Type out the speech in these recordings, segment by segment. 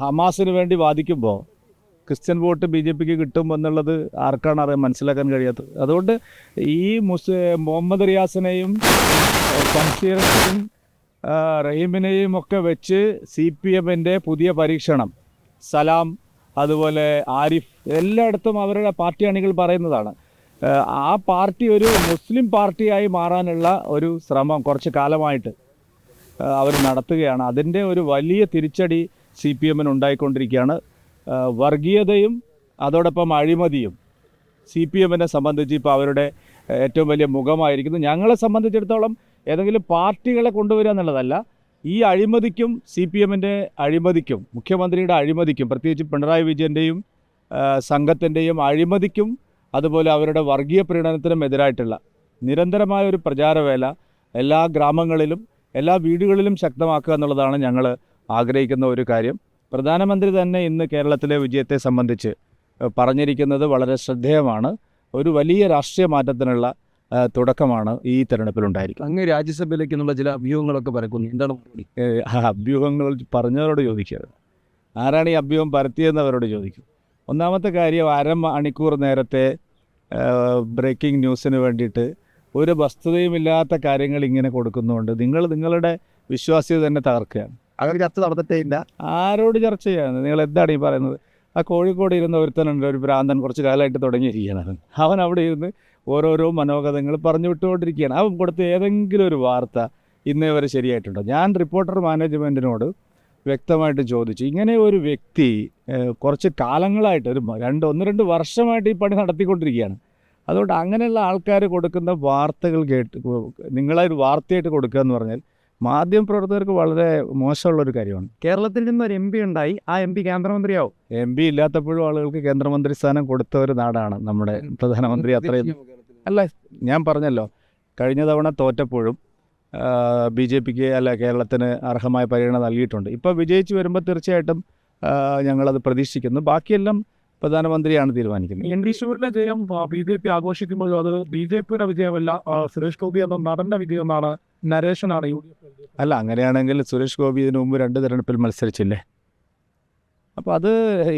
ഹമാസിന് വേണ്ടി വാദിക്കുമ്പോൾ ക്രിസ്ത്യൻ വോട്ട് ബി ജെ പിക്ക് കിട്ടും എന്നുള്ളത് ആർക്കാണ് അറിയാൻ മനസ്സിലാക്കാൻ കഴിയാത്തത്? അതുകൊണ്ട് ഈ മുസ് മുഹമ്മദ് റിയാസിനെയും ശംഷീറിനെയും ആ, റഹീമിനെയും ഒക്കെ വെച്ച് സി പി എമ്മിന്റെ പുതിയ പരീക്ഷണം സലാം അതുപോലെ ആരിഫ് എല്ലായിടത്തും അവരുടെ പാർട്ടി അണികൾ പറയുന്നതാണ്. ആ പാർട്ടി ഒരു മുസ്ലിം പാർട്ടിയായി മാറാനുള്ള ഒരു ശ്രമം കുറച്ച് കാലമായിട്ട് അവർ നടത്തുകയാണ്. അതിന്റെ ഒരു വലിയ തിരിച്ചടി സി പി എമ്മിന് ഉണ്ടായിക്കൊണ്ടിരിക്കുകയാണ് വർഗീയതയും അതോടൊപ്പം അഴിമതിയും സി പി എമ്മിനെ സംബന്ധിച്ച് ഇപ്പോൾ അവരുടെ ഏറ്റവും വലിയ മുഖമായിരിക്കുന്നു. ഞങ്ങളെ സംബന്ധിച്ചിടത്തോളം ഏതെങ്കിലും പാർട്ടികളെ കൊണ്ടുവരിക എന്നുള്ളതല്ല ഈ അഴിമതിക്കും സി പി എമ്മിന്റെ അഴിമതിക്കും മുഖ്യമന്ത്രിയുടെ അഴിമതിക്കും പ്രത്യേകിച്ച് പിണറായി വിജയന്റെയും സംഘത്തിന്റെയും അഴിമതിക്കും അതുപോലെ അവരുടെ വർഗീയ പ്രീണനത്തിനും എതിരായിട്ടുള്ള നിരന്തരമായ ഒരു പ്രചാരവേല എല്ലാ ഗ്രാമങ്ങളിലും എല്ലാ വീടുകളിലും ശക്തമാക്കുക എന്നുള്ളതാണ് ഞങ്ങൾ ആഗ്രഹിക്കുന്ന ഒരു കാര്യം. പ്രധാനമന്ത്രി തന്നെ ഇന്ന് കേരളത്തിലെ വിജയത്തെ സംബന്ധിച്ച് പറഞ്ഞിരിക്കുന്നത് വളരെ ശ്രദ്ധേയമാണ്. ഒരു വലിയ രാഷ്ട്രീയ മാറ്റത്തിനുള്ള തുടക്കമാണ് ഈ തെരഞ്ഞെടുപ്പിലുണ്ടായിരിക്കും അങ്ങ് രാജ്യസഭയിലേക്ക് എന്നുള്ള ചില അഭ്യൂഹങ്ങളൊക്കെ പരക്കുന്നു. എന്താണ് അഭ്യൂഹങ്ങൾ പറഞ്ഞവരോട് ചോദിക്കരുത്. ആരാണ് ഈ അഭ്യൂഹം പരത്തിയെന്നവരോട് ചോദിക്കും. ഒന്നാമത്തെ കാര്യം അര മണിക്കൂർ നേരത്തെ ബ്രേക്കിംഗ് ന്യൂസിന് വേണ്ടിയിട്ട് ഒരു വസ്തുതയുമില്ലാത്ത കാര്യങ്ങൾ ഇങ്ങനെ കൊടുക്കുന്നുണ്ട്. നിങ്ങൾ നിങ്ങളുടെ വിശ്വാസ്യത തന്നെ തകർക്കുകയാണ്. അവർ ചർച്ച നടന്നിട്ടേ ഇല്ല. ആരോട് ചർച്ച ചെയ്യാൻ നിങ്ങൾ എന്താണ് ഈ പറയുന്നത്? ആ കോഴിക്കോട് ഇരുന്ന ഒരുത്തനുണ്ട് ഒരു ഭ്രാന്തൻ കുറച്ച് കാലമായിട്ട് തുടങ്ങിയിരിക്കുകയാണ്. അവൻ അവിടെ ഇരുന്ന് ഓരോരോ മനോഗതങ്ങൾ പറഞ്ഞു വിട്ടുകൊണ്ടിരിക്കുകയാണ്. അവൻ കൊടുത്ത ഏതെങ്കിലും ഒരു വാർത്ത ഇന്നേ വരെ ശരിയായിട്ടുണ്ടോ? ഞാൻ റിപ്പോർട്ടർ മാനേജ്മെന്റിനോട് വ്യക്തമായിട്ട് ചോദിച്ചു. ഇങ്ങനെ ഒരു വ്യക്തി കുറച്ച് കാലങ്ങളായിട്ട് ഒരു രണ്ട് ഒന്ന് രണ്ട് വർഷമായിട്ട് ഈ പണി നടത്തിക്കൊണ്ടിരിക്കുകയാണ്. അതുകൊണ്ട് അങ്ങനെയുള്ള ആൾക്കാർ കൊടുക്കുന്ന വാർത്തകൾ കേട്ട് നിങ്ങളൊരു വാർത്തയായിട്ട് കൊടുക്കുക എന്ന് പറഞ്ഞാൽ മാധ്യമപ്രവർത്തകർക്ക് വളരെ മോശമുള്ള ഒരു കാര്യമാണ്. കേരളത്തിൽ നിന്ന് ഒരു എം പി ഉണ്ടായി. ആ എം പി കേന്ദ്രമന്ത്രിയാവും. എം പി ഇല്ലാത്തപ്പോഴും ആളുകൾക്ക് കേന്ദ്രമന്ത്രി സ്ഥാനം കൊടുത്ത ഒരു നാടാണ് നമ്മുടെ പ്രധാനമന്ത്രി അത്രയും. അല്ല ഞാൻ പറഞ്ഞല്ലോ. കഴിഞ്ഞ തവണ തോറ്റപ്പോഴും ബി ജെ പിക്ക് അല്ല കേരളത്തിന് അർഹമായ പരിഗണന നൽകിയിട്ടുണ്ട്. ഇപ്പോൾ വിജയിച്ചു വരുമ്പോൾ തീർച്ചയായിട്ടും ഞങ്ങളത് പ്രതീക്ഷിക്കുന്നു. ബാക്കിയെല്ലാം പ്രധാനമന്ത്രിയാണ് തീരുമാനിക്കുന്നത്. എൻ ഡി ഷൂരിന്റെ ജയം ബി ജെ പി ആഘോഷിക്കുമ്പോഴും അത് ബി ജെ പിയുടെ വിജയമല്ല സുരേഷ് ഗോപി എന്ന നടന്റെ വിജയമെന്നാണ് നരേഷനാണ് യു ഡി എഫ് അല്ല അങ്ങനെയാണെങ്കിൽ സുരേഷ് ഗോപി ഇതിനു മുമ്പ് രണ്ട് തിരഞ്ഞെടുപ്പിൽ മത്സരിച്ചില്ലേ? അപ്പോൾ അത്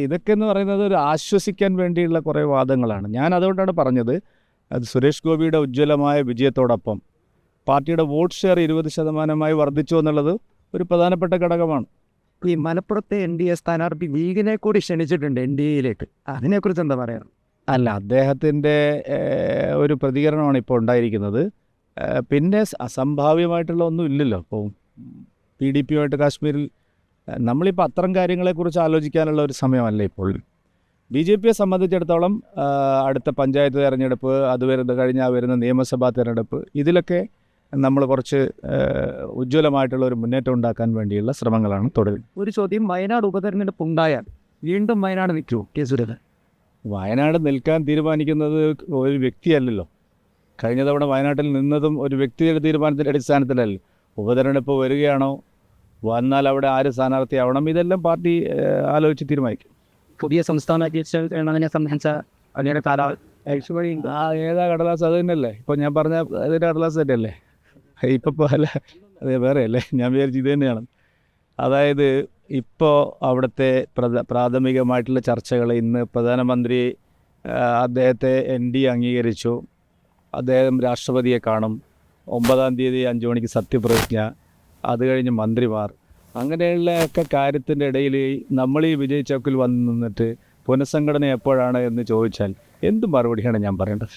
ഇതൊക്കെ എന്ന് പറയുന്നത് ഒരു ആശ്വസിക്കാൻ വേണ്ടിയുള്ള കുറേ വാദങ്ങളാണ്. ഞാൻ അതുകൊണ്ടാണ് പറഞ്ഞത് അത് സുരേഷ് ഗോപിയുടെ ഉജ്ജ്വലമായ വിജയത്തോടൊപ്പം പാർട്ടിയുടെ വോട്ട് ഷെയർ ഇരുപത് ശതമാനമായി വർദ്ധിച്ചു എന്നുള്ളത് ഒരു പ്രധാനപ്പെട്ട ഘടകമാണ്. ഈ മലപ്പുറത്തെ എൻ ഡി എ സ്ഥാനാർത്ഥി ലീഗിനെ കൂടി ക്ഷണിച്ചിട്ടുണ്ട് എൻ ഡി എയിലേക്ക്. അതിനെക്കുറിച്ച് എന്താ പറയുക അല്ല അദ്ദേഹത്തിന്റെ ഒരു പ്രതികരണമാണ് ഇപ്പോൾ ഉണ്ടായിരിക്കുന്നത്. പിന്നെ അസംഭാവ്യമായിട്ടുള്ള ഒന്നും ഇല്ലല്ലോ. ഇപ്പോൾ പി ഡി പിയുമായിട്ട് കാശ്മീരിൽ നമ്മളിപ്പോൾ അത്തരം കാര്യങ്ങളെക്കുറിച്ച് ആലോചിക്കാനുള്ള ഒരു സമയമല്ല ഇപ്പോൾ? ബി ജെ പിയെ സംബന്ധിച്ചിടത്തോളം അടുത്ത പഞ്ചായത്ത് തിരഞ്ഞെടുപ്പ് അത് വരുന്ന കഴിഞ്ഞാൽ വരുന്ന നിയമസഭാ തിരഞ്ഞെടുപ്പ് ഇതിലൊക്കെ നമ്മൾ കുറച്ച് ഉജ്ജ്വലമായിട്ടുള്ള ഒരു മുന്നേറ്റം ഉണ്ടാക്കാൻ വേണ്ടിയുള്ള ശ്രമങ്ങളാണ് തുടരുന്നത് ഒരു ചോദ്യം. വയനാട് ഉപതെരഞ്ഞെടുപ്പ് ഉണ്ടായാൽ വീണ്ടും വയനാട് നിൽക്കുമോ കെ സുരേന്ദ്രൻ? വയനാട് നിൽക്കാൻ തീരുമാനിക്കുന്നത് ഒരു വ്യക്തിയല്ലല്ലോ. കഴിഞ്ഞ തവണ വയനാട്ടിൽ നിന്നതും ഒരു വ്യക്തിയുടെ തീരുമാനത്തിന്റെ അടിസ്ഥാനത്തിലല്ല ഉപതെരഞ്ഞെടുപ്പ് വരികയാണോ? വന്നാൽ അവിടെ ആര് സ്ഥാനാർത്ഥിയാവണം? ഇതെല്ലാം പാർട്ടി ആലോചിച്ച് തീരുമാനിക്കും. പുതിയ സംസ്ഥാന അധ്യക്ഷനെ സംബന്ധിച്ച അതിന്റെ കാലാവധി ആ ഏതാ കടലാസ്? അത് തന്നെയല്ലേ? ഇപ്പം ഞാൻ പറഞ്ഞ അതിന്റെ കടലാസ് തന്നെയല്ലേ? ഇപ്പം അല്ല അതെ വേറെ അല്ലേ ഞാൻ വിചാരിച്ചു ഇത് തന്നെയാണ്. അതായത് ഇപ്പോൾ അവിടുത്തെ പ്രധ പ്രാഥമികമായിട്ടുള്ള ചർച്ചകൾ ഇന്ന് പ്രധാനമന്ത്രി അദ്ദേഹത്തെ എൻ ഡി അംഗീകരിച്ചു. അദ്ദേഹം രാഷ്ട്രപതിയെ കാണും. ഒമ്പതാം തീയതി അഞ്ച് മണിക്ക് സത്യപ്രതിജ്ഞ. അത് കഴിഞ്ഞ് മന്ത്രിമാർ. അങ്ങനെയുള്ള ഒക്കെ കാര്യത്തിന്റെ ഇടയിൽ നമ്മൾ ഈ വിജയ് ചൗക്കിൽ വന്ന് നിന്നിട്ട് പുനഃസംഘടന എപ്പോഴാണ് എന്ന് ചോദിച്ചാൽ എന്ത് മറുപടിയാണ് ഞാൻ പറയേണ്ടത്?